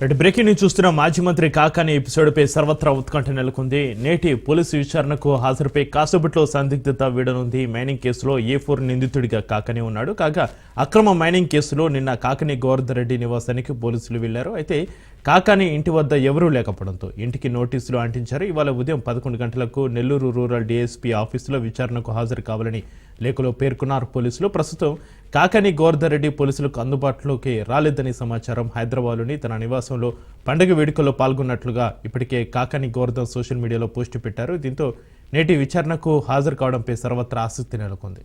రెండు breaking news చూస్తున్న మాజీ మంత్రి కాకాని ఎపిసోడ్పై సర్వత్రా ఉత్కంఠ నెలకొంది. నేటి పోలీసు విచారణకు హాజరుపై కాసుబుట్లో సందిగ్ధత వీడనుంది. మైనింగ్ కేసులో ఏ ఫోర్ నిందితుడిగా కాకని ఉన్నాడు. కాగా అక్రమ మైనింగ్ కేసులో నిన్న కాకని గోవర్ధన్ రెడ్డి నివాసానికి పోలీసులు వెళ్ళారు. అయితే కాకాని ఇంటి వద్ద ఎవరూ లేకపోవడంతో ఇంటికి నోటీసులు అంటించారు. ఇవాళ ఉదయం పదకొండు గంటలకు నెల్లూరు రూరల్ డీఎస్పీ ఆఫీసులో విచారణకు హాజరు కావాలని లేఖలో పేర్కొన్నారు పోలీసులు. ప్రస్తుతం కాకాని గోవర్ధన్ రెడ్డి పోలీసులకు అందుబాటులోకి రాలేదని సమాచారం. హైదరాబాద్లోని తన నివాసంలో పండుగ వేడుకల్లో పాల్గొన్నట్లుగా ఇప్పటికే కాకాని గోవర్ధన్ సోషల్ మీడియాలో పోస్టు పెట్టారు. దీంతో నేటి విచారణకు హాజరు కావడంపై సర్వత్రా ఆసక్తి నెలకొంది.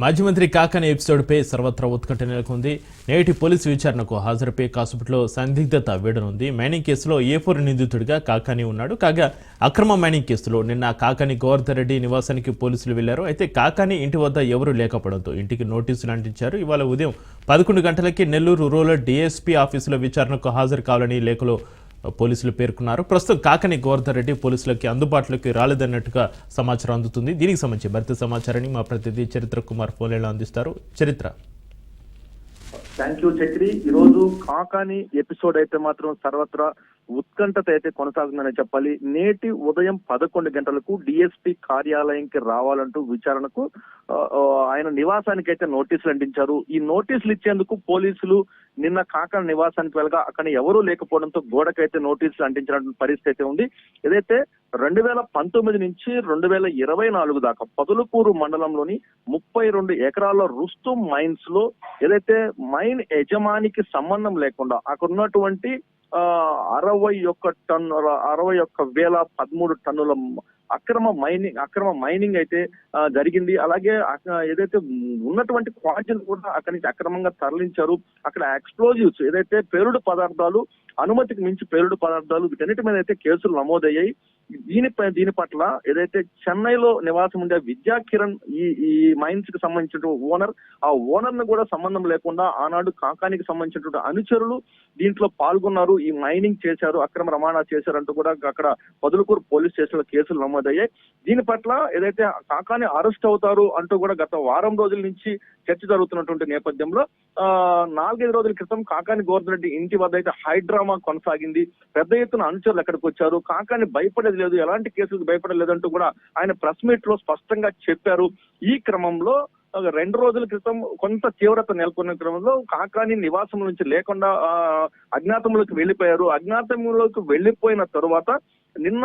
మాజీ మంత్రి కాకాని ఎపిసోడ్పై సర్వత్రా ఉత్కంఠ నెలకొంది. నేటి పోలీసు విచారణకు హాజరుపై కాసేపట్లో సందిగ్ధత వీడనుంది. మైనింగ్ కేసులో ఏ ఫోర్ నిందితుడిగా కాకాని ఉన్నాడు. కాగా అక్రమ మైనింగ్ కేసులో నిన్న కాకాని గోవర్ధన్ రెడ్డి నివాసానికి పోలీసులు వెళ్ళారు. అయితే కాకాని ఇంటి వద్ద ఎవరూ లేకపోవడంతో ఇంటికి నోటీసులు అంటించారు ఇవాళ ఉదయం పదకొండు గంటలకి నెల్లూరు రూరల్ డిఎస్పీ ఆఫీసులో విచారణకు హాజరు కావాలని లేఖలో పోలీసులు పేర్కొన్నారు. ప్రస్తుతం కాకని గోవర్ధన్ రెడ్డి పోలీసులకి అందుబాటులోకి రాలేదన్నట్టుగా సమాచారం అందుతుంది. దీనికి సంబంధించి మరింత సమాచారాన్ని మా ప్రతినిధి చరిత్ర కుమార్ ఫోన్లో అందిస్తారు. చరిత్ర. థ్యాంక్ యూ చక్రి ఈ రోజు కాకాని ఎపిసోడ్ అయితే మాత్రం సర్వత్రా ఉత్కంఠత అయితే కొనసాగుతుందని చెప్పాలి. నేటి ఉదయం పదకొండు గంటలకు డిఎస్పీ కార్యాలయంకి రావాలంటూ విచారణకు ఆయన నివాసానికి అయితే నోటీసులు అందించారు. ఈ నోటీసులు ఇచ్చేందుకు పోలీసులు నిన్న కాకర నివాసానికి వెళ్ళగా అక్కడ ఎవరూ లేకపోవడంతో గోడకైతే నోటీసులు అంటించిన పరిస్థితి అయితే ఉంది. ఏదైతే రెండు వేల పంతొమ్మిది నుంచి రెండు వేల ఇరవై నాలుగు దాకా పదులుకూరు మండలంలోని ముప్పై రెండు ఎకరాల రుస్తుం మైన్స్లో ఏదైతే మైన్ యజమానికి సంబంధం లేకుండా అక్కడ ఉన్నటువంటి అరవై ఒక్క టన్నుల అరవై ఒక్క వేల పదమూడు టన్నుల అక్రమ మైనింగ్ అక్రమ మైనింగ్ అయితే జరిగింది. అలాగే ఏదైతే ఉన్నటువంటి క్వాంటిటీలు కూడా అక్కడి నుంచి అక్రమంగా తరలించారు. అక్కడ ఎక్స్ప్లోజివ్స్ ఏదైతే పేరుడు పదార్థాలు అనుమతికి మించి పేరుడు పదార్థాలు వీటన్నిటి మీద అయితే కేసులు నమోదయ్యాయి. దీనిపై దీని పట్ల ఏదైతే చెన్నైలో నివాసం ఉండే విద్యా కిరణ్ ఈ ఈ మైన్స్కి సంబంధించిన ఓనర్ ఆ ఓనర్ను కూడా సంబంధం లేకుండా ఆనాడు కాకానికి సంబంధించినటువంటి అనుచరులు దీంట్లో పాల్గొన్నారు ఈ మైనింగ్ చేశారు అక్రమ రవాణా చేశారంటూ కూడా అక్కడ పొదలకూరు పోలీస్ స్టేషన్లో కేసులు నమోదయ్యాయి. దీని పట్ల ఏదైతే కాకాని అరెస్ట్ అవుతారు అంటూ కూడా గత వారం రోజుల నుంచి చర్చ జరుగుతున్నటువంటి నేపథ్యంలో ఆ నాలుగైదు రోజుల క్రితం కాకాని గోవర్ధన్ రెడ్డి ఇంటి వద్ద అయితే హైడ్రామా కొనసాగింది. పెద్ద ఎత్తున అనుచరులు ఎక్కడికి వచ్చారు కాకాని భయపడేది లేదు ఎలాంటి కేసులకు భయపడలేదు అంటూ కూడా ఆయన ప్రెస్ మీట్లో స్పష్టంగా చెప్పారు. ఈ క్రమంలో రెండు రోజుల క్రితం కొంత తీవ్రత నెలకొన్న క్రమంలో కాకాని నివాసం నుంచి లేకుండా ఆ, అజ్ఞాతంలోకి వెళ్ళిపోయారు. అజ్ఞాతంలోకి వెళ్ళిపోయిన తరువాత నిన్న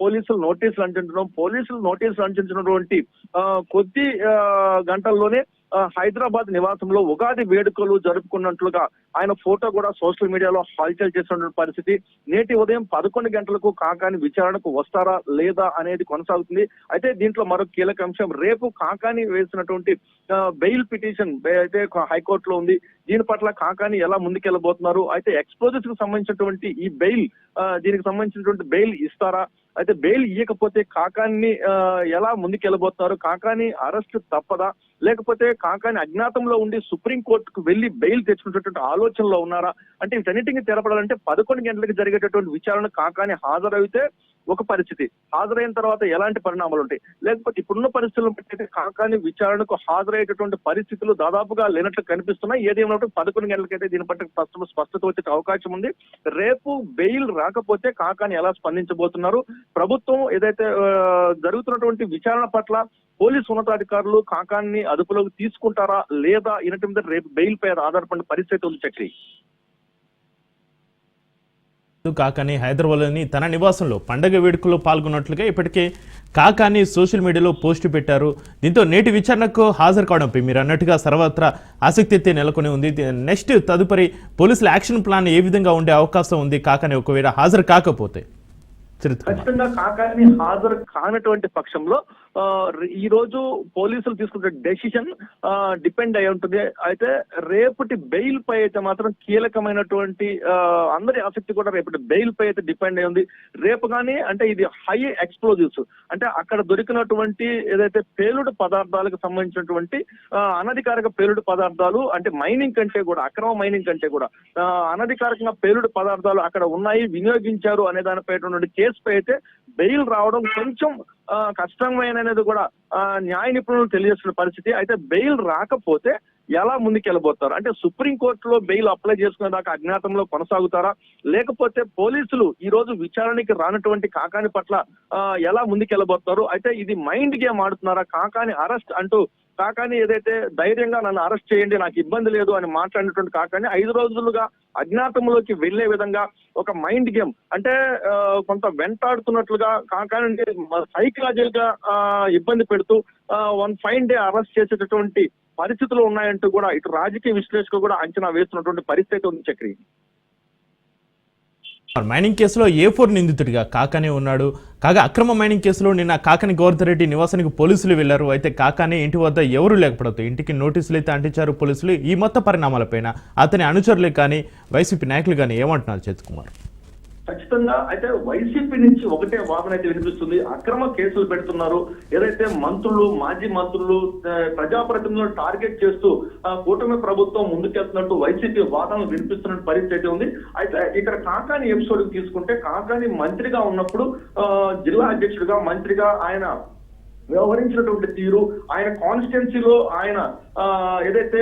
పోలీసులు నోటీసులు అంటించడం పోలీసులు నోటీసులు అంటించినటువంటి కొద్ది గంటల్లోనే హైదరాబాద్ నివాసంలో ఉగాది వేడుకలు జరుపుకున్నట్లుగా ఆయన ఫోటో కూడా సోషల్ మీడియాలో హల్చల్ చేస్తున్న పరిస్థితి. నేటి ఉదయం పదకొండు గంటలకు కాకాని విచారణకు వస్తారా లేదా అనేది కొనసాగుతుంది. అయితే దీంట్లో మరో కీలక అంశం రేపు కాకాని వేసినటువంటి బెయిల్ పిటిషన్ అయితే హైకోర్టులో ఉంది. దీని పట్ల కాకాని ఎలా ముందుకెళ్ళబోతున్నారు? అయితే ఎక్స్పోజెస్కు సంబంధించినటువంటి ఈ బెయిల్ దీనికి సంబంధించినటువంటి బెయిల్ ఇస్తారా? అయితే బెయిల్ ఇవ్వకపోతే కాకాన్ని ఎలా ముందుకెళ్ళబోతున్నారు కాకాని అరెస్ట్ తప్పదా? లేకపోతే కాకాని అజ్ఞాతంలో ఉండి సుప్రీం కోర్టుకు వెళ్ళి బెయిల్ తెచ్చుకునేటటువంటి ఆలోచనలో ఉన్నారా? అంటే వీటన్నిటిని తెలపడాలంటే పదకొండు గంటలకు జరిగేటటువంటి విచారణ కాకాని హాజరైతే ఒక పరిస్థితి. హాజరైన తర్వాత ఎలాంటి పరిణామాలు ఉంటాయి? లేకపోతే ఇప్పుడున్న పరిస్థితులను బట్టి అయితే కాకాని విచారణకు హాజరయ్యేటటువంటి పరిస్థితులు దాదాపుగా లేనట్లు కనిపిస్తున్నాయి. ఏదేమైనప్పుడు పదకొండు గంటలకైతే దీని పట్ల స్పష్ట స్పష్టత వచ్చే అవకాశం ఉంది. రేపు బెయిల్ రాకపోతే కాకాని ఎలా స్పందించబోతున్నారు? ప్రభుత్వం ఏదైతే జరుగుతున్నటువంటి విచారణ పట్ల పోలీసు ఉన్నతాధికారులు కాకాన్ని అదుపులోకి తీసుకుంటారా లేదా? ఇనటి మీద రేపు బెయిల్ పై ఆధారపడిన పరిస్థితి ఉంది చక్రి. కాకాని హైదరాబాద్లోని తన నివాసంలో పండగ వేడుకల్లో పాల్గొన్నట్లుగా ఇప్పటికే కాకాని సోషల్ మీడియాలో పోస్ట్ పెట్టారు. దీంతో నేటి విచారణకు హాజరు కావడంపై మీరు అన్నట్టుగా సర్వత్రా ఆసక్తి అయితే నెలకొని ఉంది. నెక్స్ట్ తదుపరి పోలీసుల యాక్షన్ ప్లాన్ ఏ విధంగా ఉండే అవకాశం ఉంది కాకాని ఒకవేళ హాజరు కాకపోతే? ఖచ్చితంగా కాకాని హాజరు కానటువంటి పక్షంలో ఈ రోజు పోలీసులు తీసుకునే డెసిషన్ డిపెండ్ అయి ఉంటుంది. అయితే రేపటి బెయిల్ పై అయితే మాత్రం కీలకమైనటువంటి అందరి ఆసక్తి కూడా రేపటి బెయిల్ పై అయితే డిపెండ్ అయి ఉంది. రేపు కానీ అంటే ఇది హై ఎక్స్ప్లోజివ్స్ అంటే అక్కడ దొరికినటువంటి ఏదైతే పేలుడు పదార్థాలకు సంబంధించినటువంటి అనధికారిక పేలుడు పదార్థాలు అంటే మైనింగ్ కంటే కూడా అక్రమ మైనింగ్ కంటే కూడా అనధికారికంగా పేలుడు పదార్థాలు అక్కడ ఉన్నాయి వినియోగించారు అనే దానిపై కేసుపై అయితే బెయిల్ రావడం కొంచెం ఆ, అనేది కూడా ఆ, న్యాయ నిపుణులు తెలియజేస్తున్న పరిస్థితి. అయితే బెయిల్ రాకపోతే ఎలా ముందుకెళ్ళబోతారు? అంటే సుప్రీం కోర్టులో బెయిల్ అప్లై చేసుకునే దాకా అజ్ఞాతంలో కొనసాగుతారా? లేకపోతే పోలీసులు ఈ రోజు విచారణకి రానటువంటి కాకాని పట్ల ఎలా ముందుకెళ్ళబోతారు? అయితే ఇది మైండ్ గేమ్ ఆడుతున్నారా? కాకాని అరెస్ట్ అంటూ కాకాని ఏదైతే ధైర్యంగా నన్ను అరెస్ట్ చేయండి నాకు ఇబ్బంది లేదు అని మాట్లాడినటువంటి కాకాని ఐదు రోజులుగా అజ్ఞాతంలోకి వెళ్ళే విధంగా ఒక మైండ్ గేమ్. అంటే కొంత వెంటాడుతున్నట్లుగా కాకాని సైకలాజికల్గా ఇబ్బంది పెడుతూ వన్ ఫైన్ డే అరెస్ట్ చేసేటటువంటి పరిస్థితులు ఉన్నాయంటూ కూడా ఇటు రాజకీయ విశ్లేషకులు కూడా అంచనా వేస్తున్నటువంటి పరిస్థితి ఉంది చక్రి. మైనింగ్ కేసులో ఏ ఫోర్ నిందితుడిగా కాకానే ఉన్నాడు? కాగా అక్రమ మైనింగ్ కేసులో నిన్న కాకాని గోవర్ధరెడ్డి నివాసానికి పోలీసులు వెళ్ళారు అయితే కాకానే ఇంటి వద్ద ఎవరు లేకపోవడంతో ఇంటికి నోటీసులు అయితే అంటించారు పోలీసులు. ఈ మొత్తం పరిణామాలపైన అతని అనుచరులు కానీ వైసీపీ నాయకులు కానీ ఏమంటున్నారు చేతుకుమార్? ఖచ్చితంగా అయితే వైసీపీ నుంచి ఒకటే వాదన అయితే వినిపిస్తుంది. అక్రమ కేసులు పెడుతున్నారు. ఏదైతే మంత్రులు మాజీ మంత్రులు ప్రజాప్రతినిధులను టార్గెట్ చేస్తూ కూటమి ప్రభుత్వం ముందుకెళ్తున్నట్టు వైసీపీ వాదనలు వినిపిస్తున్న పరిస్థితి అయితే ఉంది. అయితే ఇక్కడ కాకాని ఎపిసోడ్ తీసుకుంటే కాకాని మంత్రిగా ఉన్నప్పుడు జిల్లా అధ్యక్షుడిగా మంత్రిగా ఆయన వ్యవహరించినటువంటి తీరు ఆయన కాన్స్టిట్యున్సీలో ఆయన ఏదైతే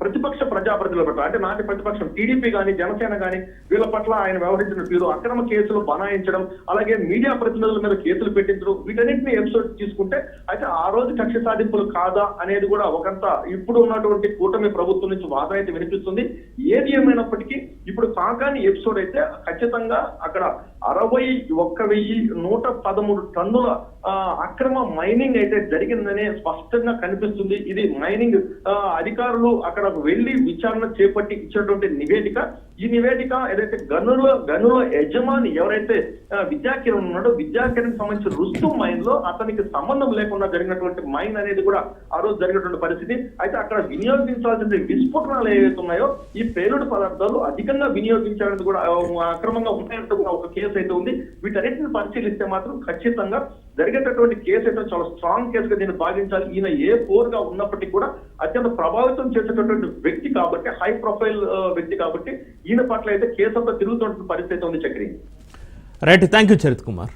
ప్రతిపక్ష ప్రజాప్రతినిధుల పట్ల అంటే నాటి ప్రతిపక్షం టీడీపీ కానీ జనసేన కానీ వీళ్ళ పట్ల ఆయన వ్యవహరించిన తీరు అక్రమ కేసులు బనాయించడం అలాగే మీడియా ప్రతినిధుల మీద కేసులు పెట్టించడం వీటన్నింటినీ ఎపిసోడ్ తీసుకుంటే అయితే ఆ రోజు కక్ష సాధింపులు కాదా అనేది కూడా ఒకంత ఇప్పుడు ఉన్నటువంటి కూటమి ప్రభుత్వం నుంచి వాదన అయితే వినిపిస్తుంది. ఏది ఏమైనప్పటికీ ఇప్పుడు కాకాని ఎపిసోడ్ అయితే ఖచ్చితంగా అక్కడ అరవై ఒక్క వెయ్యి నూట పదమూడు టన్నుల అక్రమ మైనింగ్ అయితే జరిగిందనే స్పష్టంగా కనిపిస్తుంది. ఇది మైనింగ్ ఆ, అధికారులు అక్కడ వెళ్ళి విచారణ చేపట్టి ఇచ్చినటువంటి నివేదిక ఈ నివేదిక ఏదైతే గనుల గనుల యజమాని ఎవరైతే విద్యాకిరణ్ ఉన్నాడో విద్యాకిరణ్ సంబంధించిన రుస్తు మైన్లో అతనికి సంబంధం లేకుండా జరిగినటువంటి మైన్ అనేది కూడా ఆ రోజు జరిగినటువంటి పరిస్థితి. అయితే అక్కడ వినియోగించాల్సిన విస్ఫోటనాలు ఏవైతే ఉన్నాయో ఈ పేలుడు పదార్థాలు అధికంగా వినియోగించాలని కూడా అక్రమంగా ఉన్నాయంటూ కూడా ఒక కేసు అయితే ఉంది. వీటన్నిటిని పరిశీలిస్తే మాత్రం ఖచ్చితంగా జరిగేటటువంటి కేసు అయితే చాలా స్ట్రాంగ్ కేసుగా దీన్ని భావించాలి ఈయన ఏ ఫోర్గా ఉన్నప్పటికీ కూడా అత్యంత ప్రభావితం చేసేటటువంటి వ్యక్తి కాబట్టి హై ప్రొఫైల్ వ్యక్తి కాబట్టి ఈయన పట్ల అయితే కేసంతా తిరుగుతున్న పరిస్థితి ఉంది Chakri. Right thank you Charith Kumar.